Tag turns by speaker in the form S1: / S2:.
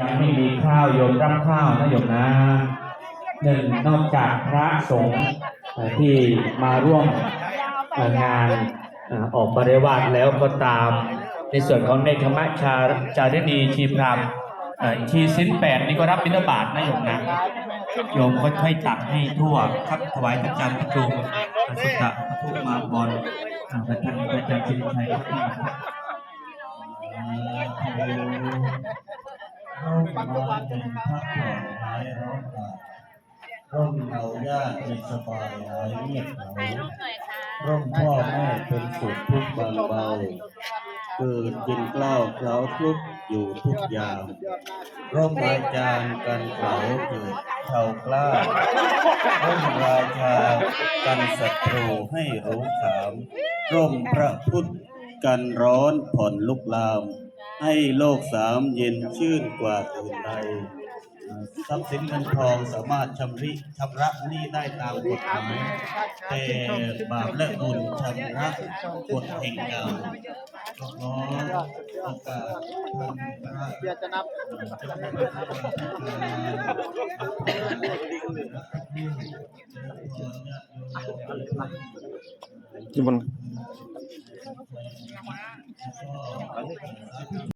S1: ยังไม่มีข้าวโยมรับข้าวนะโยมนะหนึ่งนอกจากพระสงฆ์ที่มาร่วมงานออกบริวารแล้วก็ตาม ในส่วนของในคมะชาจารินีชีพรามชีสิ้นแปดนี่ก็รับบิณฑบาตนะโยมนะโยมค่อยๆตักให้ทั่วครับถวายพระจันทร์พระจุงสุตตะพระทุมาบอลอาพระจันทร์พระจันทร์สิริชัย ร่
S2: มเป็นพักผ่อนหายร้าร่มเงาญาติเป็นสบายหายเงียบเหงาร่มพ่อแม่เป็นสุขทุกบางเบาเกิดกินกล้าวเคล้าคลุกอยู่ทุกยามร่มอาจารย์กันเขาเกิดเท่ากล้าร่มราชากันศัตรูให้รู้ขาม ร่มพระพุทธกันร้อนผ่อนลุกลาม ให้โลกสามเย็นชื่นกว่าอื่นใดทรัพย์สินเงินทองสามารถชำริชำระหนี้ได้ตามกฎหมายแต่บาปและบุญชำระกฎแห่งกรรมขอโอกาสท่านพระ
S3: เดี๋ยวจะนับ
S4: ที่มัน 啊，对对对。